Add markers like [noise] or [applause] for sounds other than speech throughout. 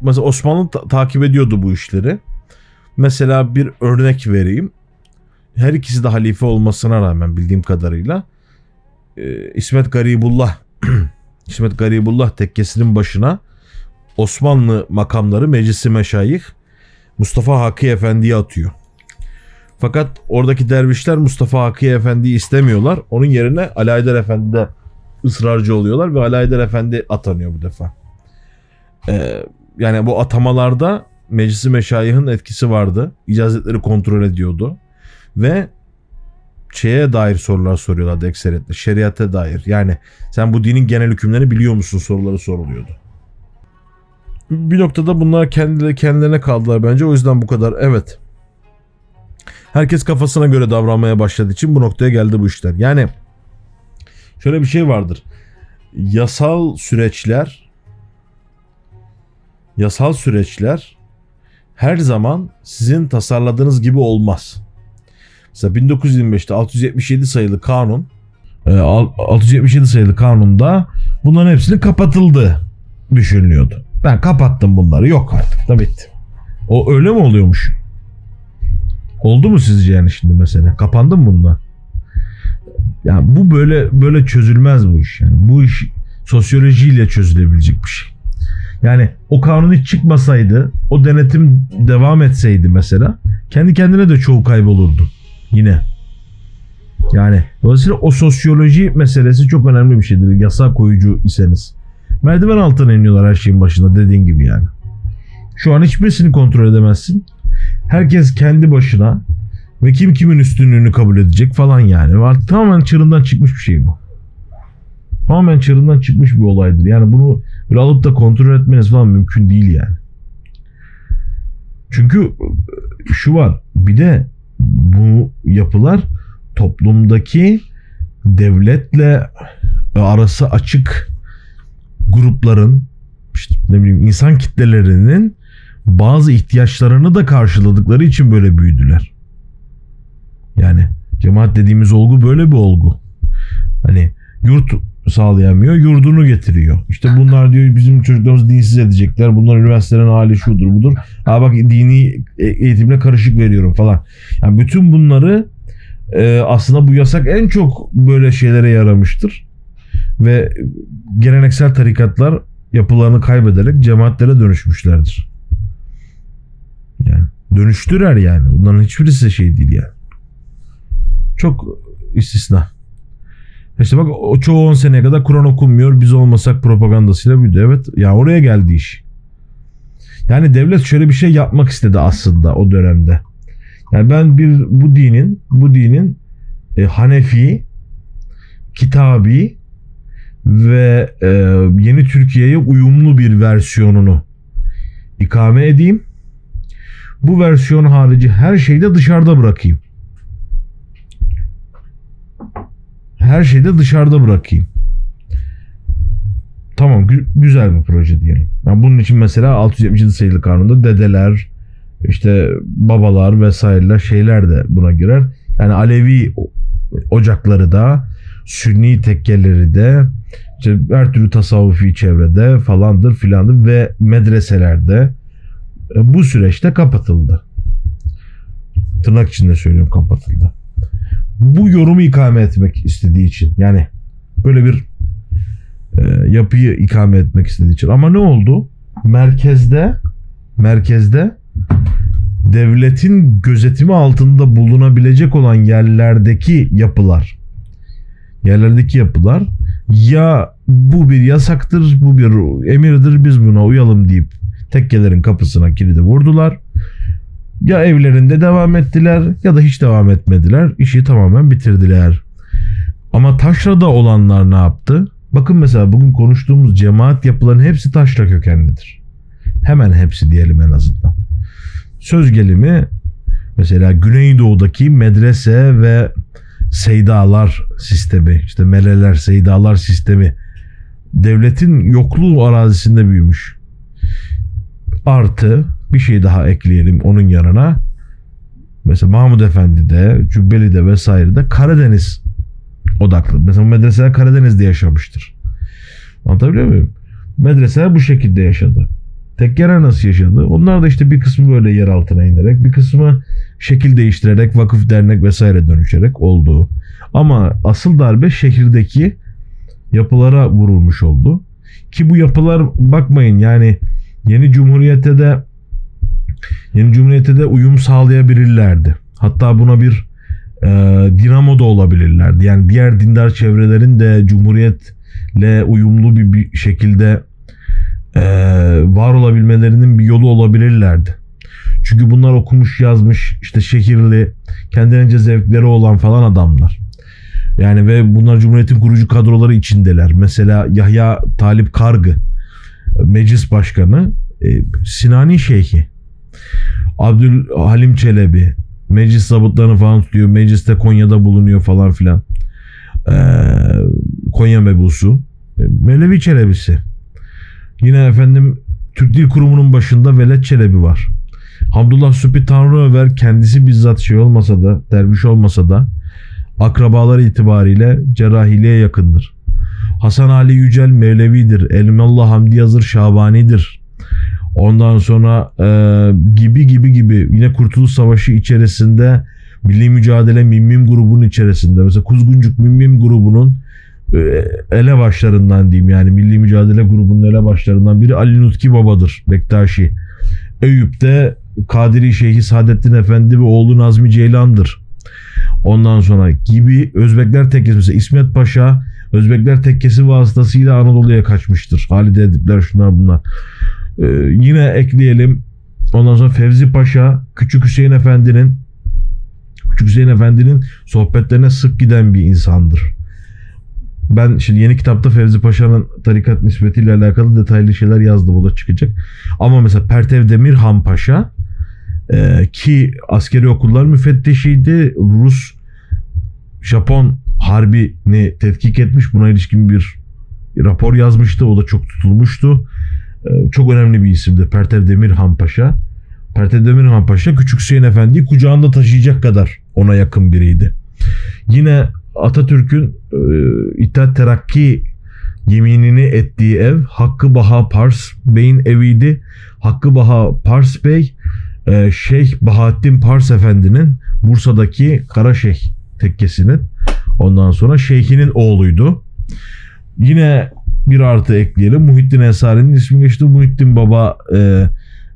mesela Osmanlı ta- takip ediyordu bu işleri. Mesela bir örnek vereyim. Her ikisi de halife olmasına rağmen bildiğim kadarıyla e, İsmet Garibullah [clears throat] İsmet Garibullah tekkesinin başına Osmanlı makamları Meclisi Meşayih Mustafa Hakkı Efendi'yi atıyor. Fakat oradaki dervişler Mustafa Hakkı Efendi'yi istemiyorlar. Onun yerine Ali Haydar Efendi'de ısrarcı oluyorlar ve Ali Haydar Efendi atanıyor bu defa. Ee, yani bu atamalarda Meclisi Meşayih'in etkisi vardı. İcazetleri kontrol ediyordu. Ve şeye dair sorular soruyorlardı ekseriyetle. Şeriate dair. Yani sen bu dinin genel hükümlerini biliyor musun soruları soruluyordu. Bir noktada bunlar kendileri kendilerine kaldılar bence. O yüzden bu kadar. Evet. Herkes kafasına göre davranmaya başladığı için bu noktaya geldi bu işler. Yani şöyle bir şey vardır. Yasal süreçler yasal süreçler her zaman sizin tasarladığınız gibi olmaz. Mesela 1925'te 677 sayılı kanun e, al- 677 sayılı kanunda bunların hepsini kapatıldı düşünülüyordu. Ben kapattım bunları yok artık da bitti. O öyle mi oluyormuş? Oldu mu sizce yani şimdi mesela? Kapandı mı bunlar? Ya bu böyle böyle çözülmez bu iş yani. Bu iş sosyolojiyle çözülebilecek bir şey. Yani o kanun hiç çıkmasaydı, o denetim devam etseydi mesela kendi kendine de çoğu kaybolurdu yine. Yani dolayısıyla o sosyoloji meselesi çok önemli bir şeydir. Yasa koyucu iseniz. Merdiven altına iniyorlar her şeyin başında dediğin gibi yani. Şu an hiçbirisini kontrol edemezsin. Herkes kendi başına ve kim kimin üstünlüğünü kabul edecek falan yani. Artık tamamen çığırından çıkmış bir şey bu. Tamamen çığırından çıkmış bir olaydır. Yani bunu böyle alıp da kontrol etmeniz falan mümkün değil yani. Çünkü şu var bir de bu yapılar toplumdaki devletle arası açık grupların işte ne bileyim insan kitlelerinin bazı ihtiyaçlarını da karşıladıkları için böyle büyüdüler. Yani cemaat dediğimiz olgu böyle bir olgu. Hani yurt sağlayamıyor, yurdunu getiriyor. İşte bunlar diyor bizim çocuklarımızı dinsiz edecekler. Bunlar üniversitelerin hali şudur budur. Ha bak dini e- eğitimle karışık veriyorum falan. Yani bütün bunları e, aslında bu yasak en çok böyle şeylere yaramıştır. Ve geleneksel tarikatlar yapılarını kaybederek cemaatlere dönüşmüşlerdir. Yani dönüştürer yani. Bunların hiçbirisi şey değil yani. Çok istisna. İşte bak o çoğu 10 seneye kadar Kur'an okunmuyor. Biz olmasak propagandasıyla büyüdü. Evet ya oraya geldi iş. Yani devlet şöyle bir şey yapmak istedi aslında o dönemde. Yani ben bir bu dinin bu dinin e, Hanefi, Kitabi ve e, yeni Türkiye'ye uyumlu bir versiyonunu ikame edeyim. Bu versiyon harici her şeyi de dışarıda bırakayım. Her şeyi de dışarıda bırakayım. Tamam gü- güzel bir proje diyelim. Yani bunun için mesela 677 sayılı kanunda dedeler, işte babalar vesaireler şeyler de buna girer. Yani Alevi ocakları da, Sünni tekkeleri de, işte her türlü tasavvufi çevrede falandır filandır ve medreselerde e, bu süreçte kapatıldı. Tırnak içinde söylüyorum kapatıldı. Bu yorumu ikame etmek istediği için yani böyle bir e, yapıyı ikame etmek istediği için. Ama ne oldu? Merkezde merkezde devletin gözetimi altında bulunabilecek olan yerlerdeki yapılar yerlerdeki yapılar ya bu bir yasaktır, bu bir emirdir, biz buna uyalım deyip tekkelerin kapısına kilidi vurdular. Ya evlerinde devam ettiler ya da hiç devam etmediler. İşi tamamen bitirdiler. Ama taşrada olanlar ne yaptı? Bakın mesela bugün konuştuğumuz cemaat yapılarının hepsi taşra kökenlidir. Hemen hepsi diyelim en azından. Söz gelimi mesela Güneydoğu'daki medrese ve seydalar sistemi, işte meleler, seydalar sistemi devletin yokluğu arazisinde büyümüş. Artı bir şey daha ekleyelim onun yanına. Mesela Mahmud Efendi'de, Cübbeli'de vesairede Karadeniz odaklı. Mesela medreseler Karadeniz'de yaşamıştır. Anlatabiliyor muyum? Medreseler bu şekilde yaşadı. Tekkere nasıl yaşadı? Onlar da işte bir kısmı böyle yer altına inerek, bir kısmı şekil değiştirerek, vakıf, dernek vesaire dönüşerek olduğu. Ama asıl darbe şehirdeki yapılara vurulmuş oldu. Ki bu yapılar bakmayın yani yeni cumhuriyete de yeni cumhuriyete de uyum sağlayabilirlerdi. Hatta buna bir e, dinamo da olabilirlerdi. Yani diğer dindar çevrelerin de cumhuriyetle uyumlu bir, bir şekilde e, var olabilmelerinin bir yolu olabilirlerdi. Çünkü bunlar okumuş yazmış işte şehirli kendilerince zevkleri olan falan adamlar. Yani ve bunlar Cumhuriyet'in kurucu kadroları içindeler. Mesela Yahya Talip Kargı meclis başkanı e, Sinani Şeyhi Abdül Halim Çelebi meclis zabıtlarını falan tutuyor. Mecliste Konya'da bulunuyor falan filan. Ee, Konya mebusu. E, Mevlevi Çelebisi. Yine efendim Türk Dil Kurumu'nun başında Velet Çelebi var. Hamdullah Sübhi Tanrıöver kendisi bizzat şey olmasa da, derviş olmasa da akrabalar itibariyle cerrahiliğe yakındır. Hasan Ali Yücel Mevlevidir. Elmallah Hamdi Yazır Şabani'dir. Ondan sonra e, gibi gibi gibi yine Kurtuluş Savaşı içerisinde Milli Mücadele Mimmim grubunun içerisinde mesela Kuzguncuk Mimmim grubunun e, elebaşlarından diyeyim yani Milli Mücadele grubunun elebaşlarından biri Ali Nutki Baba'dır Bektaşi. Eyüp'te Kadiri Şeyhi Saadettin Efendi ve oğlu Nazmi Ceylan'dır. Ondan sonra gibi Özbekler Tekkesi mesela İsmet Paşa Özbekler Tekkesi vasıtasıyla Anadolu'ya kaçmıştır. Halide Edipler şunlar bunlar. Ee, yine ekleyelim. Ondan sonra Fevzi Paşa Küçük Hüseyin Efendi'nin Küçük Hüseyin Efendi'nin sohbetlerine sık giden bir insandır. Ben şimdi yeni kitapta Fevzi Paşa'nın tarikat nispetiyle alakalı detaylı şeyler yazdım. O da çıkacak. Ama mesela Pertev Demirhan Paşa e, ki askeri okullar müfettişiydi. Rus Japon harbini tetkik etmiş. Buna ilişkin bir rapor yazmıştı. O da çok tutulmuştu. E, çok önemli bir isimdi. Pertev Demirhan Paşa. Pertev Demirhan Paşa Küçük Hüseyin Efendi'yi kucağında taşıyacak kadar ona yakın biriydi. Yine Atatürk'ün e, İttihat Terakki yeminini ettiği ev Hakkı Baha Pars Bey'in eviydi. Hakkı Baha Pars Bey e, Şeyh Bahattin Pars Efendi'nin Bursa'daki Karaşeyh tekkesinin ondan sonra şeyhinin oğluydu. Yine bir artı ekleyelim. Muhittin Ensari'nin ismi geçti. Muhittin Baba e,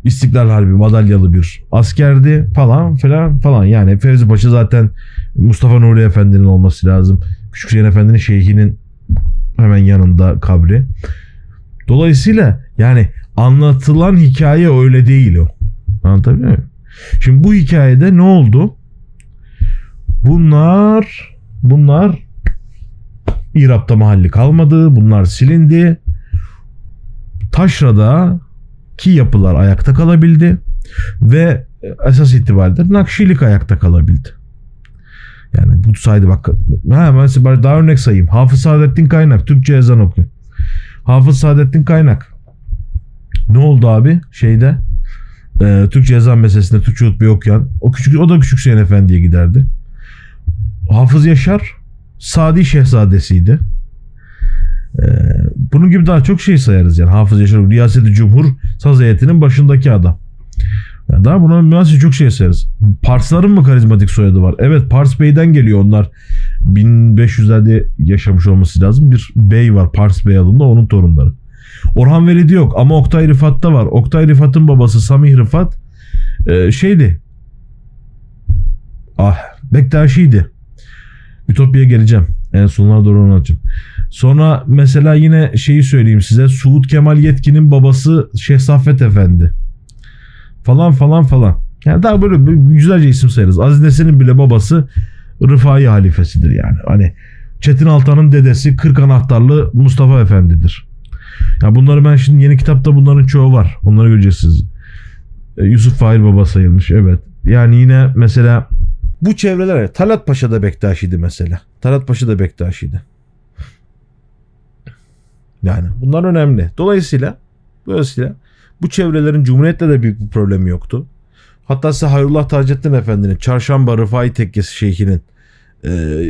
İstiklal Harbi madalyalı bir askerdi falan filan falan. Yani Fevzi Paşa zaten Mustafa Nuri Efendi'nin olması lazım. Küçük Hüseyin Efendi'nin şeyhinin hemen yanında kabri. Dolayısıyla yani anlatılan hikaye öyle değil o. Anlatabiliyor muyum? Şimdi bu hikayede ne oldu? Bunlar bunlar İrab'da mahalli kalmadı. Bunlar silindi. Taşra'da ki yapılar ayakta kalabildi ve esas itibariyle Nakşilik ayakta kalabildi. Yani bu sayede bak ha, mesela daha örnek sayayım. Hafız Saadettin Kaynak Türkçe ezan okuyor. Hafız Saadettin Kaynak ne oldu abi şeyde e, Türkçe ezan meselesinde Türkçe hutbe okuyan o küçük o da küçük Hüseyin Efendi'ye giderdi. Hafız Yaşar Sadi Şehzadesiydi. Ee, bunun gibi daha çok şey sayarız yani. Hafız Yaşar Riyaseti Cumhur Saz heyetinin başındaki adam. Yani daha buna münasip çok şey sayarız. Parsların mı karizmatik soyadı var? Evet Pars Bey'den geliyor onlar. 1500'lerde yaşamış olması lazım. Bir bey var Pars Bey adında onun torunları. Orhan Velidi yok ama Oktay Rıfat'ta var. Oktay Rıfat'ın babası Samih Rıfat e, şeydi. Ah Bektaşi'ydi. Ütopya'ya geleceğim. En sonuna doğru onu açayım. Sonra mesela yine şeyi söyleyeyim size. Suud Kemal Yetkin'in babası Şeyh Saffet Efendi. Falan falan falan. Yani daha böyle yüzlerce isim sayarız. Aziz Nesin'in bile babası Rıfai halifesidir yani. Hani Çetin Altan'ın dedesi 40 anahtarlı Mustafa Efendi'dir. Ya bunları ben şimdi yeni kitapta bunların çoğu var. Onları göreceksiniz. E, Yusuf Fahir baba sayılmış evet. Yani yine mesela bu çevreler Talat Paşa da Bektaşi'ydi mesela. Talat Paşa da Bektaşi'ydi. Yani bunlar önemli. Dolayısıyla dolayısıyla bu çevrelerin Cumhuriyet'le de büyük bir problemi yoktu. Hatta size Hayrullah Taceddin Efendi'nin Çarşamba Rıfai Tekkesi Şeyhi'nin e,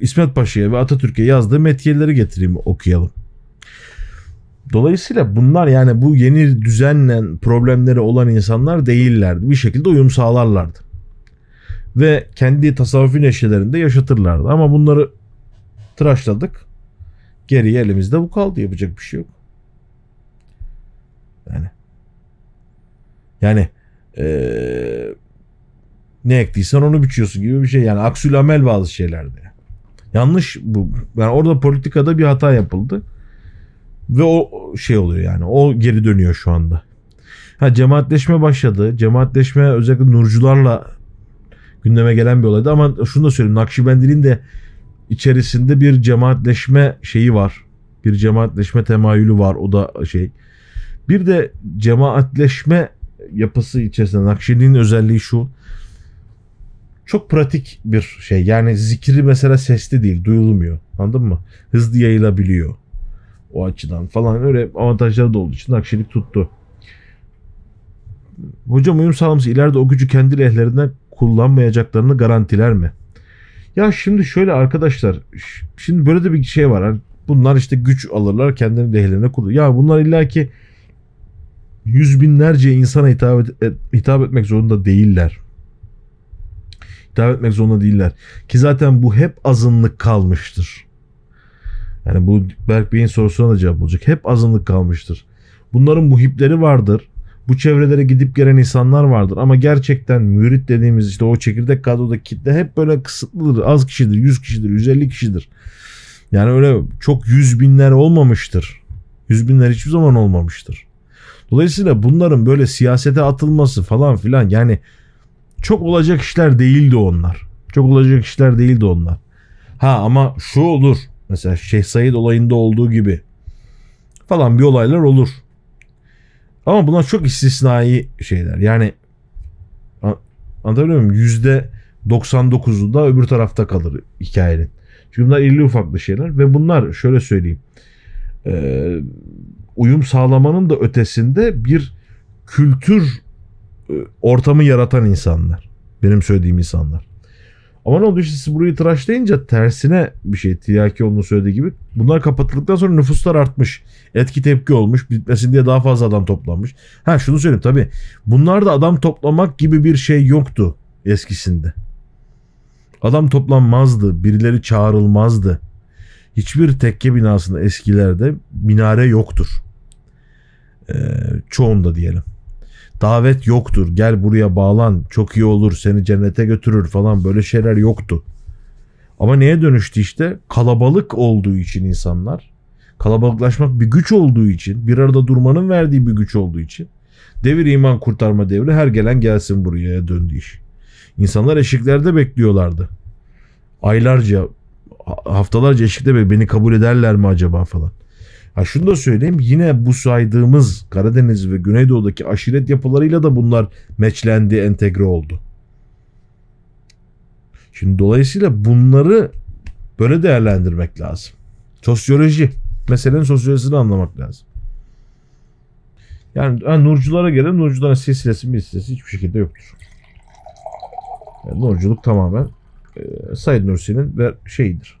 İsmet Paşa'ya ve Atatürk'e yazdığı metiyeleri getireyim okuyalım. Dolayısıyla bunlar yani bu yeni düzenle problemleri olan insanlar değillerdi. Bir şekilde uyum sağlarlardı. Ve kendi tasavvufi neşelerinde yaşatırlardı. Ama bunları tıraşladık. Geriye elimizde bu kaldı. Yapacak bir şey yok. Yani. Yani eee, ne ektiysen onu biçiyorsun gibi bir şey. Yani aksül amel bazı şeylerde. Yanlış bu. Yani orada politikada bir hata yapıldı. Ve o şey oluyor yani. O geri dönüyor şu anda. Ha cemaatleşme başladı. Cemaatleşme özellikle nurcularla gündeme gelen bir olaydı ama şunu da söyleyeyim. Nakşibendiliğin de içerisinde bir cemaatleşme şeyi var. Bir cemaatleşme temayülü var. O da şey. Bir de cemaatleşme yapısı içerisinde Nakşibendi'nin özelliği şu. Çok pratik bir şey. Yani zikri mesela sesli değil, duyulmuyor. Anladın mı? Hızlı yayılabiliyor. O açıdan falan öyle avantajları da olduğu için Nakşilik tuttu. Hocam uyum sağlaması ileride o gücü kendi lehlerinden kullanmayacaklarını garantiler mi? Ya şimdi şöyle arkadaşlar şimdi böyle de bir şey var. Hani bunlar işte güç alırlar kendini lehlerine kullan. Ya bunlar illaki yüz binlerce insana hitap, et- hitap etmek zorunda değiller. Hitap etmek zorunda değiller. Ki zaten bu hep azınlık kalmıştır. Yani bu Berk Bey'in sorusuna da cevap olacak. Hep azınlık kalmıştır. Bunların muhipleri vardır. Bu çevrelere gidip gelen insanlar vardır. Ama gerçekten mürit dediğimiz işte o çekirdek kadrodaki kitle hep böyle kısıtlıdır. Az kişidir, 100 kişidir, 150 kişidir. Yani öyle çok yüz binler olmamıştır. Yüz binler hiçbir zaman olmamıştır. Dolayısıyla bunların böyle siyasete atılması falan filan yani çok olacak işler değildi onlar. Çok olacak işler değildi onlar. Ha ama şu olur. Mesela Şeyh Said olayında olduğu gibi falan bir olaylar olur. Ama bunlar çok istisnai şeyler. Yani anlatabiliyor muyum? Yüzde 99'u da öbür tarafta kalır hikayenin. Çünkü bunlar irili ufaklı şeyler ve bunlar şöyle söyleyeyim. Ee, uyum sağlamanın da ötesinde bir kültür e, ortamı yaratan insanlar. Benim söylediğim insanlar. Ama ne oldu işte siz burayı tıraşlayınca tersine bir şey. Tiryakioğlu'nun söylediği gibi. Bunlar kapatıldıktan sonra nüfuslar artmış. Etki tepki olmuş. Bitmesin diye daha fazla adam toplanmış. Ha şunu söyleyeyim tabii. Bunlarda adam toplamak gibi bir şey yoktu eskisinde. Adam toplanmazdı. Birileri çağrılmazdı. Hiçbir tekke binasında eskilerde minare yoktur. Ee, çoğunda diyelim davet yoktur. Gel buraya bağlan. Çok iyi olur. Seni cennete götürür falan böyle şeyler yoktu. Ama neye dönüştü işte? Kalabalık olduğu için insanlar. Kalabalıklaşmak bir güç olduğu için. Bir arada durmanın verdiği bir güç olduğu için. Devir iman kurtarma devri her gelen gelsin buraya döndü iş. İnsanlar eşiklerde bekliyorlardı. Aylarca haftalarca eşikte be beni kabul ederler mi acaba falan. Ha şunu da söyleyeyim yine bu saydığımız Karadeniz ve Güneydoğu'daki aşiret yapılarıyla da bunlar meçlendi, entegre oldu. Şimdi dolayısıyla bunları böyle değerlendirmek lazım. Sosyoloji. Meselenin sosyolojisini anlamak lazım. Yani ha, Nurculara göre Nurcuların silsilesi silsilesi hiçbir şekilde yoktur. Yani Nurculuk tamamen e, Said Nursi'nin ve şeyidir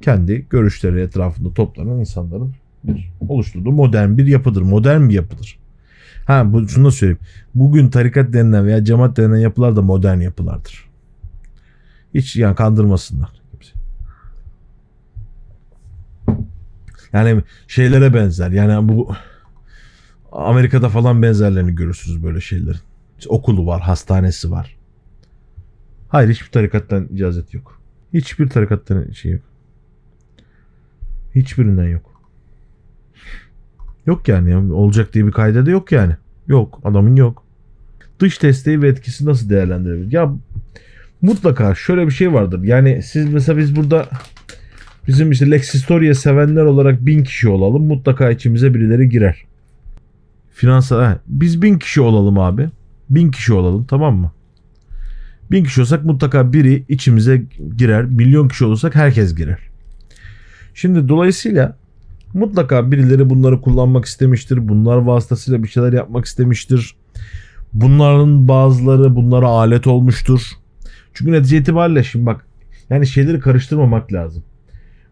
kendi görüşleri etrafında toplanan insanların bir oluşturduğu modern bir yapıdır. Modern bir yapıdır. Ha bu şunu da söyleyeyim. Bugün tarikat denilen veya cemaat denilen yapılar da modern yapılardır. Hiç yani kandırmasınlar. Yani şeylere benzer. Yani bu Amerika'da falan benzerlerini görürsünüz böyle şeylerin. İşte okulu var, hastanesi var. Hayır hiçbir tarikattan icazet yok. Hiçbir tarikattan şey yok. Hiçbirinden yok. Yok yani ya. olacak diye bir kayda da yok yani. Yok adamın yok. Dış desteği ve etkisi nasıl değerlendirebilir? Ya mutlaka şöyle bir şey vardır. Yani siz mesela biz burada bizim işte Lex Historia sevenler olarak bin kişi olalım. Mutlaka içimize birileri girer. Finansal ha, biz bin kişi olalım abi. Bin kişi olalım tamam mı? Bin kişi olsak mutlaka biri içimize girer. Milyon kişi olursak herkes girer. Şimdi dolayısıyla mutlaka birileri bunları kullanmak istemiştir. Bunlar vasıtasıyla bir şeyler yapmak istemiştir. Bunların bazıları bunlara alet olmuştur. Çünkü netice itibariyle şimdi bak yani şeyleri karıştırmamak lazım.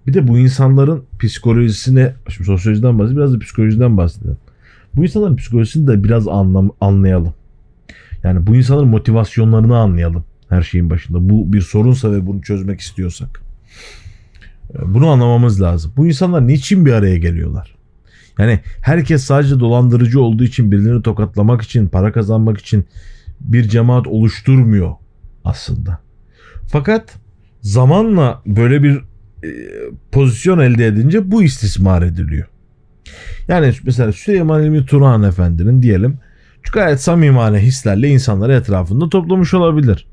Bir de bu insanların psikolojisine, şimdi sosyolojiden bahsedelim, biraz da psikolojiden bahsedelim. Bu insanların psikolojisini de biraz anlam, anlayalım. Yani bu insanların motivasyonlarını anlayalım her şeyin başında. Bu bir sorunsa ve bunu çözmek istiyorsak. Bunu anlamamız lazım. Bu insanlar niçin bir araya geliyorlar? Yani herkes sadece dolandırıcı olduğu için birilerini tokatlamak için, para kazanmak için bir cemaat oluşturmuyor aslında. Fakat zamanla böyle bir e, pozisyon elde edince bu istismar ediliyor. Yani mesela Süleyman İlmi Turhan Efendi'nin diyelim gayet samimane hislerle insanları etrafında toplamış olabilir.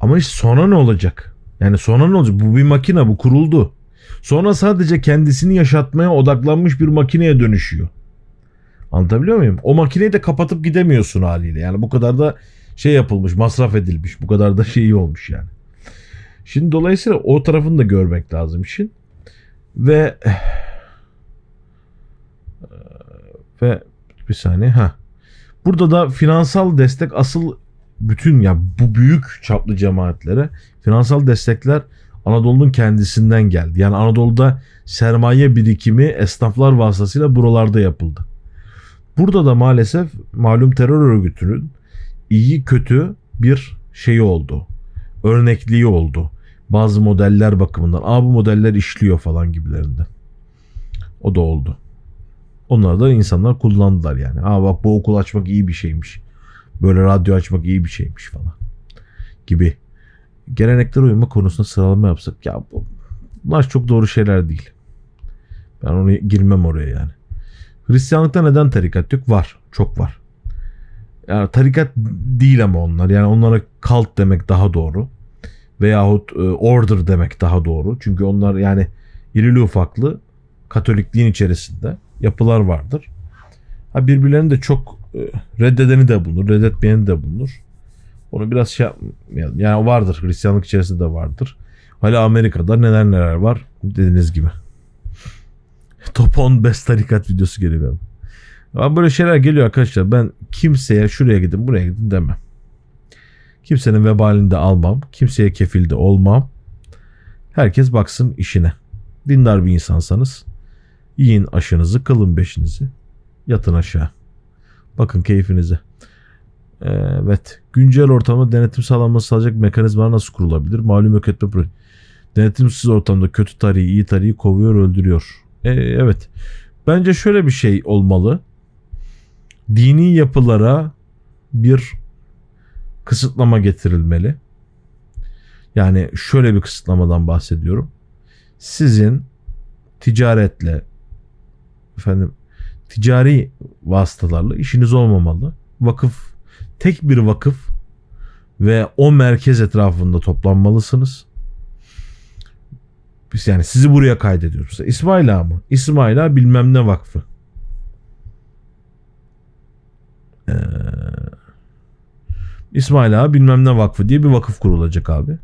Ama işte sonra ne olacak? Yani sonra ne olacak? Bu bir makine bu kuruldu. Sonra sadece kendisini yaşatmaya odaklanmış bir makineye dönüşüyor. Anlatabiliyor muyum? O makineyi de kapatıp gidemiyorsun haliyle. Yani bu kadar da şey yapılmış, masraf edilmiş. Bu kadar da şey olmuş yani. Şimdi dolayısıyla o tarafını da görmek lazım işin. Ve ve bir saniye ha. Burada da finansal destek asıl bütün ya bu büyük çaplı cemaatlere finansal destekler Anadolu'nun kendisinden geldi. Yani Anadolu'da sermaye birikimi esnaflar vasıtasıyla buralarda yapıldı. Burada da maalesef malum terör örgütünün iyi kötü bir şeyi oldu. Örnekliği oldu. Bazı modeller bakımından. Aa bu modeller işliyor falan gibilerinden. O da oldu. Onları da insanlar kullandılar yani. Aa bak bu okul açmak iyi bir şeymiş. Böyle radyo açmak iyi bir şeymiş falan. Gibi. Gelenekler uyuma konusunda sıralama yapsak ya bu- bunlar çok doğru şeyler değil. Ben onu girmem oraya yani. Hristiyanlıkta neden tarikat yok? Var. Çok var. Yani tarikat değil ama onlar. Yani onlara kalt demek daha doğru. Veyahut e, order demek daha doğru. Çünkü onlar yani irili ufaklı Katolikliğin içerisinde yapılar vardır. Ha birbirlerini de çok reddedeni de bulunur, reddetmeyeni de bulunur. Onu biraz şey yapmayalım. Yani vardır. Hristiyanlık içerisinde de vardır. Hala Amerika'da neler neler var dediğiniz gibi. Top 10 best tarikat videosu geliyor benim. Ama böyle şeyler geliyor arkadaşlar. Ben kimseye şuraya gidin buraya gidin demem. Kimsenin vebalini de almam. Kimseye kefil de olmam. Herkes baksın işine. Dindar bir insansanız yiyin aşınızı, kılın beşinizi. Yatın aşağı. Bakın keyfinize. Evet. Güncel ortamda denetim sağlanması sağlayacak mekanizmalar nasıl kurulabilir? Malum yok. Denetimsiz ortamda kötü tarihi, iyi tarihi kovuyor, öldürüyor. E, evet. Bence şöyle bir şey olmalı. Dini yapılara bir kısıtlama getirilmeli. Yani şöyle bir kısıtlamadan bahsediyorum. Sizin ticaretle efendim ticari vasıtalarla işiniz olmamalı. Vakıf tek bir vakıf ve o merkez etrafında toplanmalısınız. Biz yani sizi buraya kaydediyoruz. İsmail Ağa mı? İsmail Ağa bilmem ne vakfı. Ee, İsmail Ağa bilmem ne vakfı diye bir vakıf kurulacak abi.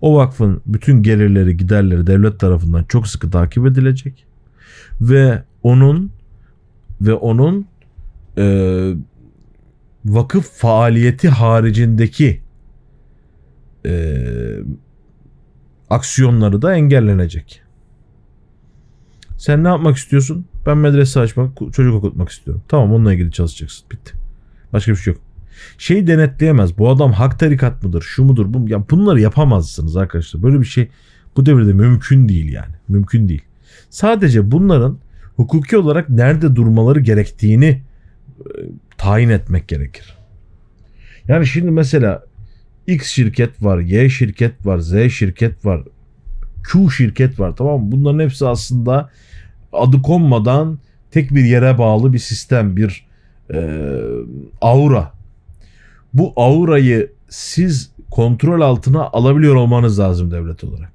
O vakfın bütün gelirleri giderleri devlet tarafından çok sıkı takip edilecek. Ve onun ve onun e, vakıf faaliyeti haricindeki e, aksiyonları da engellenecek. Sen ne yapmak istiyorsun? Ben medrese açmak, çocuk okutmak istiyorum. Tamam onunla ilgili çalışacaksın. Bitti. Başka bir şey yok. Şey denetleyemez. Bu adam hak tarikat mıdır? Şu mudur? Bu ya bunları yapamazsınız arkadaşlar. Böyle bir şey bu devirde mümkün değil yani. Mümkün değil. Sadece bunların hukuki olarak nerede durmaları gerektiğini e, tayin etmek gerekir. Yani şimdi mesela X şirket var, Y şirket var, Z şirket var, Q şirket var tamam mı? Bunların hepsi aslında adı konmadan tek bir yere bağlı bir sistem, bir e, aura. Bu aurayı siz kontrol altına alabiliyor olmanız lazım devlet olarak.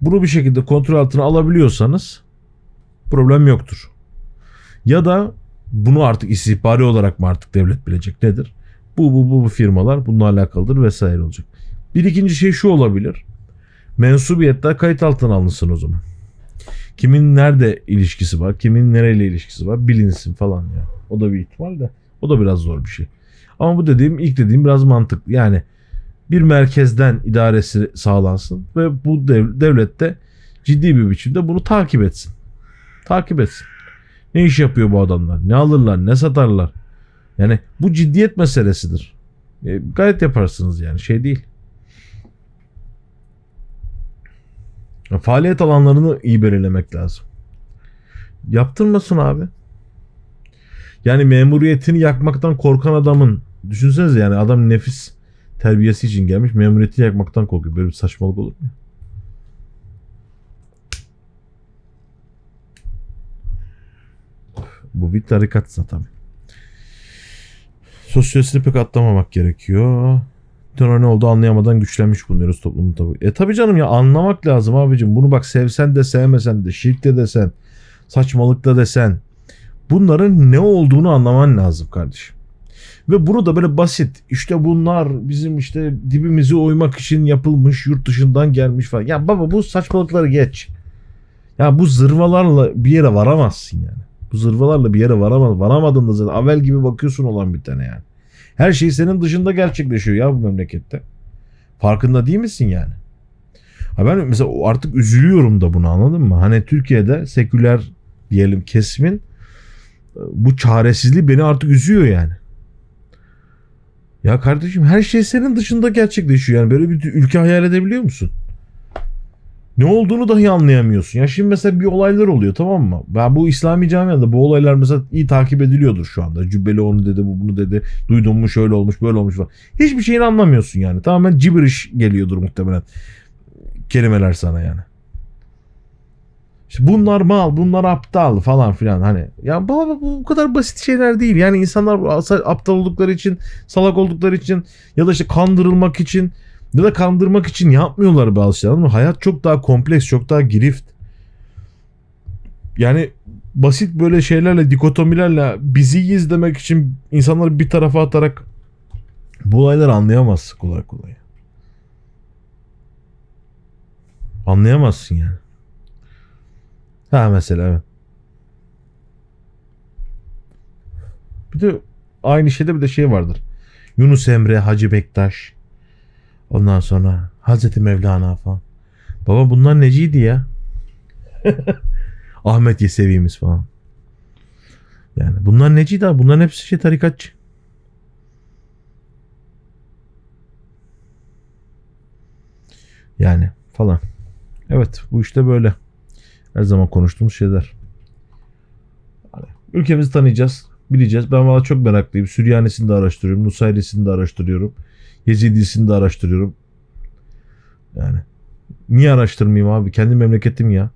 Bunu bir şekilde kontrol altına alabiliyorsanız problem yoktur. Ya da bunu artık istihbari olarak mı artık devlet bilecek nedir? Bu bu bu, bu firmalar bununla alakalıdır vesaire olacak. Bir ikinci şey şu olabilir. Mensubiyetler kayıt altına alınsın o zaman. Kimin nerede ilişkisi var, kimin nereyle ilişkisi var bilinsin falan ya. O da bir ihtimal de. O da biraz zor bir şey. Ama bu dediğim ilk dediğim biraz mantıklı. Yani bir merkezden idaresi sağlansın ve bu dev, devlette ciddi bir biçimde bunu takip etsin. Takip etsin. Ne iş yapıyor bu adamlar? Ne alırlar? Ne satarlar? Yani bu ciddiyet meselesidir. E, gayet yaparsınız yani şey değil. Faaliyet alanlarını iyi belirlemek lazım. Yaptırmasın abi. Yani memuriyetini yakmaktan korkan adamın düşünsenize yani adam nefis terbiyesi için gelmiş memuriyetini yakmaktan korkuyor. Böyle bir saçmalık olur mu? Bu bir tarikatsa tabii. Sosyolojisini pek atlamamak gerekiyor. Sonra ne oldu anlayamadan güçlenmiş bulunuyoruz toplumun tabii. E tabii canım ya anlamak lazım abicim. Bunu bak sevsen de sevmesen de şirkte desen saçmalıkta desen bunların ne olduğunu anlaman lazım kardeşim. Ve bunu da böyle basit işte bunlar bizim işte dibimizi oymak için yapılmış yurt dışından gelmiş falan. Ya baba bu saçmalıkları geç. Ya bu zırvalarla bir yere varamazsın yani. Bu zırvalarla bir yere varamaz. Varamadın da zaten avel gibi bakıyorsun olan bir tane yani. Her şey senin dışında gerçekleşiyor ya bu memlekette. Farkında değil misin yani? Ha ben mesela artık üzülüyorum da bunu anladın mı? Hani Türkiye'de seküler diyelim kesimin e, bu çaresizliği beni artık üzüyor yani. Ya kardeşim her şey senin dışında gerçekleşiyor yani böyle bir ülke hayal edebiliyor musun? Ne olduğunu dahi anlayamıyorsun. Ya şimdi mesela bir olaylar oluyor tamam mı? Ben bu İslami camiada bu olaylar mesela iyi takip ediliyordur şu anda. Cübbeli onu dedi, bu bunu dedi. Duydun mu şöyle olmuş, böyle olmuş falan. Hiçbir şeyini anlamıyorsun yani. Tamamen gibberish geliyordur muhtemelen. Kelimeler sana yani. İşte bunlar mal, bunlar aptal falan filan hani. Ya baba bu bu kadar basit şeyler değil. Yani insanlar aptal oldukları için, salak oldukları için ya da işte kandırılmak için ya da kandırmak için yapmıyorlar bazı şeyler ama hayat çok daha kompleks, çok daha girift. Yani basit böyle şeylerle, dikotomilerle bizi izlemek için insanları bir tarafa atarak bu olayları anlayamazsın kolay kolay. Anlayamazsın yani. Ha mesela. Bir de aynı şeyde bir de şey vardır. Yunus Emre, Hacı Bektaş. Ondan sonra Hazreti Mevlana falan. Baba bunlar neciydi ya? [laughs] Ahmet Yesevi'miz falan. Yani bunlar neciydi abi? Bunların hepsi şey tarikatçı. Yani falan. Evet bu işte böyle. Her zaman konuştuğumuz şeyler. Yani ülkemizi tanıyacağız. Bileceğiz. Ben valla çok meraklıyım. Süryanisini de araştırıyorum. Nusayrisini de araştırıyorum. Yezidisini de araştırıyorum. Yani niye araştırmayayım abi? Kendi memleketim ya.